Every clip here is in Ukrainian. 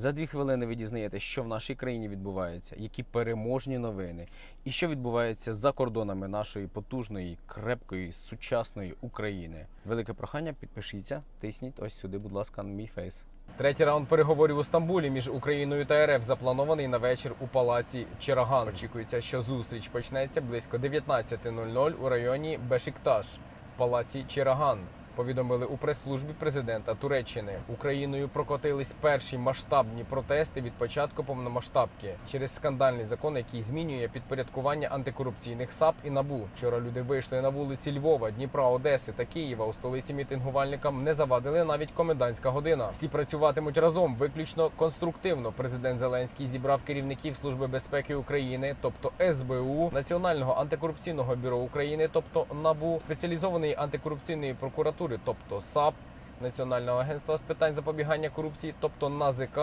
За дві хвилини ви дізнаєтесь, що в нашій країні відбувається, які переможні новини, і що відбувається за кордонами нашої потужної, крепкої, сучасної України. Велике прохання, підпишіться, тисніть ось сюди, будь ласка, на мій фейс. Третій раунд переговорів у Стамбулі між Україною та РФ запланований на вечір у палаці Чераган. Очікується, що зустріч почнеться близько 19.00 у районі Бешикташ в палаці Чераган. Повідомили у прес-службі президента Туреччини. Україною прокотились перші масштабні протести від початку повномасштабки через скандальний закон, який змінює підпорядкування антикорупційних САП і НАБУ. Вчора люди вийшли на вулиці Львова, Дніпра, Одеси та Києва. У столиці мітингувальникам не завадили навіть комендантська година. Всі працюватимуть разом, виключно конструктивно. Президент Зеленський зібрав керівників Служби безпеки України, тобто СБУ, Національного антикорупційного бюро України, тобто НАБУ, спеціалізованої антикорупційної прокуратури, тобто САП, Національного агентства з питань запобігання корупції, тобто НАЗК,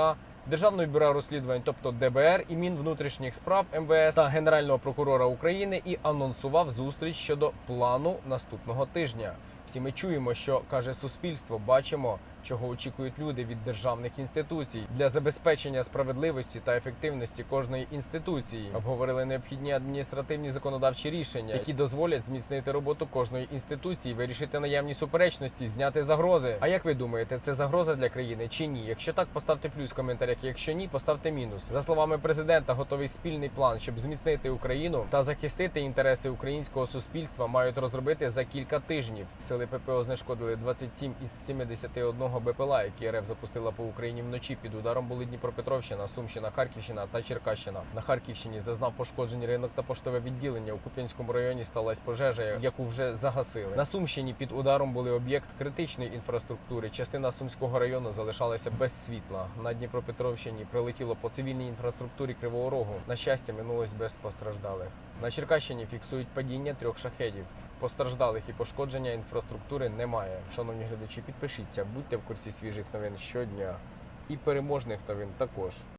Державного бюро розслідувань, тобто ДБР і Мінвнутрішніх справ МВС та Генерального прокурора України і анонсував зустріч щодо плану наступного тижня. Всі ми чуємо, що каже суспільство, бачимо, чого очікують люди від державних інституцій для забезпечення справедливості та ефективності кожної інституції. Обговорили необхідні адміністративні законодавчі рішення, які дозволять зміцнити роботу кожної інституції, вирішити наявні суперечності, зняти загрози. А як ви думаєте, це загроза для країни чи ні? Якщо так, поставте плюс в коментарях. Якщо ні, поставте мінус. За словами президента, готовий спільний план, щоб зміцнити Україну та захистити інтереси українського суспільства, мають розробити за кілька тижнів. Сили ППО знешкодили 27 із 71 БПЛА, які РФ запустила по Україні вночі. Під ударом були Дніпропетровщина, Сумщина, Харківщина та Черкащина. На Харківщині зазнав пошкоджень ринок та поштове відділення. У Куп'янському районі сталася пожежа, яку вже загасили. На Сумщині під ударом були об'єкт критичної інфраструктури. Частина Сумського району залишалася без світла. На Дніпропетровщині прилетіло по цивільній інфраструктурі Кривого Рогу. На щастя, минулось без постраждалих. На Черкащині фіксують падіння трьох шахедів. Постраждалих і пошкодження інфраструктури немає. Шановні глядачі, підпишіться, будьте в курсі свіжих новин щодня і переможних новин також.